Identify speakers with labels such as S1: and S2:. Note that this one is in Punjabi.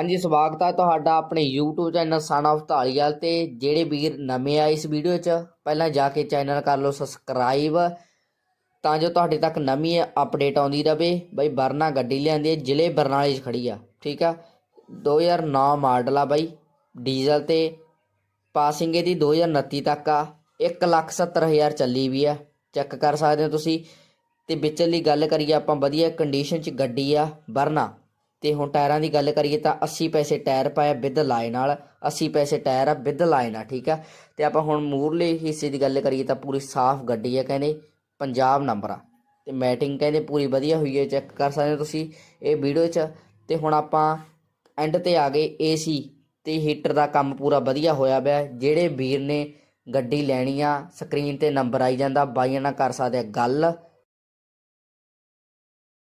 S1: ਹਾਂਜੀ, ਸਵਾਗਤ ਹੈ ਤੁਹਾਡਾ ਆਪਣੇ YouTube channel son of Dhaliwal ਤੇ, ਜਿਹੜੇ ਵੀਰ ਨਵੇਂ ਆਏ ਇਸ ਵੀਡੀਓ 'ਚ, ਪਹਿਲਾਂ ਜਾ ਕੇ ਚੈਨਲ ਕਰ ਲਓ ਸਬਸਕ੍ਰਾਈਬ ਤਾਂ ਜੋ ਤੁਹਾਡੇ ਤੱਕ ਨਵੀਂ ਅਪਡੇਟ ਆਉਂਦੀ ਰਵੇ, ਬਈ ਵਰਨਾ ਗੱਡੀ ਲਿਆਂਦੀ ਹੈ, ਜ਼ਿਲ੍ਹੇ ਬਰਨਾਲੇ 'ਚ ਖੜੀ ਆ, ਠੀਕ ਆ? 2009 ਮਾਡਲ ਆ ਬਾਈ, ਡੀਜ਼ਲ ਤੇ ਪਾਸਿੰਗ ਇਹਦੀ 2029 ਤੱਕ ਆ 170000 ਚੱਲੀ ਵੀ ਆ ਚੈੱਕ ਕਰ ਸਕਦੇ ਹੋ ਤੁਸੀਂ। ਤੇ ਵਿਚਲੀ ਗੱਲ ਕਰੀਏ ਆਪਾਂ, ਵਧੀਆ ਕੰਡੀਸ਼ਨ 'ਚ ਗੱਡੀ ਆ, ਵਰਨਾ। ਤੇ ਹੁਣ ਟਾਇਰਾਂ ਦੀ ਗੱਲ ਕਰੀਏ ਤਾਂ 80 ਪੈਸੇ ਟਾਇਰ ਪਾਇਆ ਵਿਦ ਲਾਈਨ ਨਾਲ 80 ਪੈਸੇ ਟਾਇਰ ਆ ਵਿਦ ਲਾਈਨ ਆ, ਠੀਕ ਆ। ਤੇ ਆਪਾਂ ਹੁਣ ਮੂਰਲੇ ਹਿੱਸੇ ਦੀ ਗੱਲ ਕਰੀਏ ਤਾਂ ਪੂਰੀ ਸਾਫ਼ ਗੱਡੀ ਆ ਕਹਿੰਦੇ, ਪੰਜਾਬ ਨੰਬਰ ਆ। ਤੇ ਮੈਟਿੰਗ ਕਹਿੰਦੇ ਪੂਰੀ ਵਧੀਆ ਹੋਈ ਹੈ ਚੈੱਕ ਕਰ ਸਕਦੇ ਹੋ ਤੁਸੀਂ ਇਹ ਵੀਡੀਓ 'ਚ। ਤੇ ਹੁਣ ਆਪਾਂ ਐਂਡ ਤੇ ਆ ਗਏ ਏਸੀ ਤੇ ਹੀਟਰ ਦਾ ਕੰਮ ਪੂਰਾ ਵਧੀਆ ਹੋਇਆ ਪਿਆ, ਜਿਹੜੇ ਵੀਰ ਨੇ ਗੱਡੀ ਲੈਣੀ ਆ, ਸਕਰੀਨ ਤੇ ਨੰਬਰ ਆਈ ਜਾਂਦਾ, ਬਾਈਆਂ ਨਾਲ ਕਰ ਸਕਦੇ ਆ ਗੱਲ।